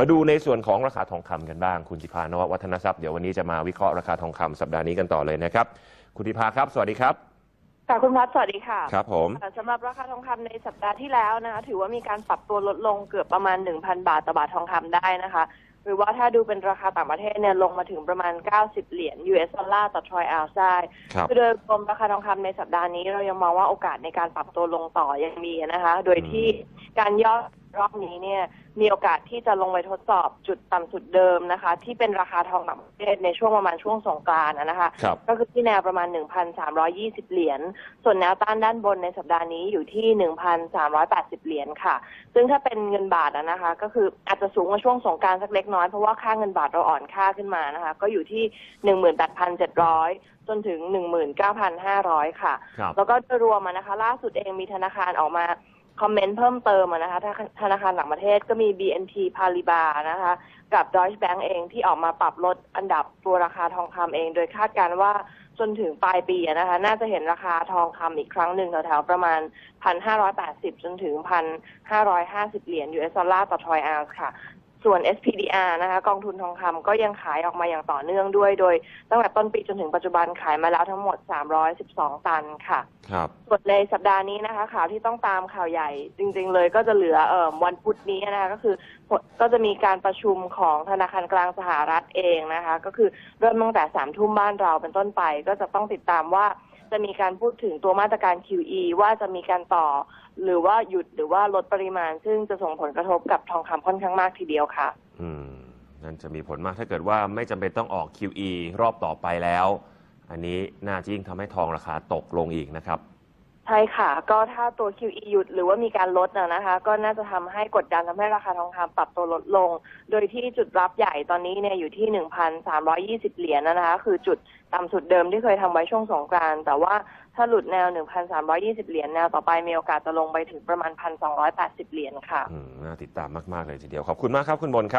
มาดูในส่วนของราคาทองคำกันบ้าง คุณจิพานววัฒนทรัพย์เดี๋ยววันนี้จะมาวิเคราะห์ราคาทองคำสัปดาห์นี้กันต่อเลยนะครับ คุณธิพาครับ สวัสดีครับค่ะคุณพัฒน์สวัสดีค่ะ ครับผมค่ะสำหรับราคาทองคำในสัปดาห์ที่แล้วนะคะถือว่ามีการปรับตัวลดลงเกือบประมาณ 1,000 บาทต่อบาททองคำได้นะคะ หรือว่าถ้าดูเป็นราคาต่างประเทศเนี่ยลงมาถึงประมาณ 90 เหรียญ US ดอลลาร์ต่อทรอยออนซ์ได้ครับคือโดยรวมราคาทองคำในสัปดาห์นี้เรายังมองว่าโอกาสในการปรับตัวลงต่อยังมีนะคะ โดยที่การย่อ รอบนี้เนี่ยมีโอกาสที่จะลงไปทดสอบจุดต่ำสุดเดิมนะคะ ที่เป็นราคาทองต่างประเทศในช่วงประมาณช่วงสงกรานต์นะคะ ครับ ก็คือที่แนวประมาณ 1,320 เหรียญ ส่วนแนวต้านด้านบนในสัปดาห์นี้อยู่ที่ 1,380 เหรียญค่ะ ซึ่งถ้าเป็นเงินบาทอะนะคะ ก็คืออาจจะสูงกว่าช่วงสงกรารสักเล็กน้อย เพราะว่าค่าเงินบาทเราอ่อนค่าขึ้นมานะคะ ก็อยู่ที่ 18,700 จนถึง 19,500 ค่ะ ครับ แล้วก็โดยรวมอะนะคะ ล่าสุดเองมีธนาคารออกมา คอมเมนต์เพิ่มเติมนะคะถ้าธนาคารหลังประเทศก็มี BNP Paribas นะคะ กับ Deutsche Bank เองที่ออกมาปรับลดอันดับตัวราคาทองคำเอง โดยคาดการณ์ว่าจนถึงปลายปีนะคะ น่าจะเห็นราคาทองคำอีกครั้งหนึ่งแถวๆประมาณ 1,580 จนถึง 1,550 เหรียญ US ดอลลาร์ต่อทรอยออนซ์ค่ะ ส่วน SPDR นะคะกองทุนทองคำก็ยังขายออกมาอย่างต่อเนื่องด้วย โดยตั้งแต่ต้นปีจนถึงปัจจุบันขายมาแล้วทั้งหมด 312 ตันค่ะ ครับ ส่วนในสัปดาห์นี้นะคะ ข่าวที่ต้องตามข่าวใหญ่จริง ๆ เลยก็จะเหลือเอ่อวันพุธนี้นะคะก็คือก็จะมีการประชุมของธนาคารกลางสหรัฐเองนะคะ ก็คือเริ่มตั้งแต่สามทุ่มบ้านเราเป็นต้นไปก็จะต้องติดตามว่า จะมีการพูดถึงตัวมาตรการ QE ว่าจะมีการต่อ หรือว่าหยุดหรือว่าลดปริมาณ ซึ่งจะส่งผลกระทบกับทองคำค่อนข้างมากทีเดียวค่ะ อืมนั่นจะมีผลมากถ้าเกิดว่าไม่จำเป็นต้องออก QE รอบต่อไปแล้ว อันนี้น่าจะยิ่งทำให้ทองราคาตกลงอีกนะครับ ใช่ค่ะ ก็ถ้าตัว QE หยุดหรือว่ามีการลดนะนะคะ ก็น่าจะทำให้กดดันทำให้ราคาทองคำปรับตัวลดลง โดยที่จุดรับใหญ่ตอนนี้เนี่ยอยู่ที่1,320เหรียญนะคะ คือจุดต่ำสุดเดิมที่เคยทำไว้ช่วงสงกรานต์แต่ว่าถ้าหลุดแนว1,320เหรียญแนวต่อไปมีโอกาสจะลงไปถึงประมาณ1,280เหรียญค่ะน่าติดตามมาก ๆ เลยทีเดียว ขอบคุณมากครับคุณบนครับ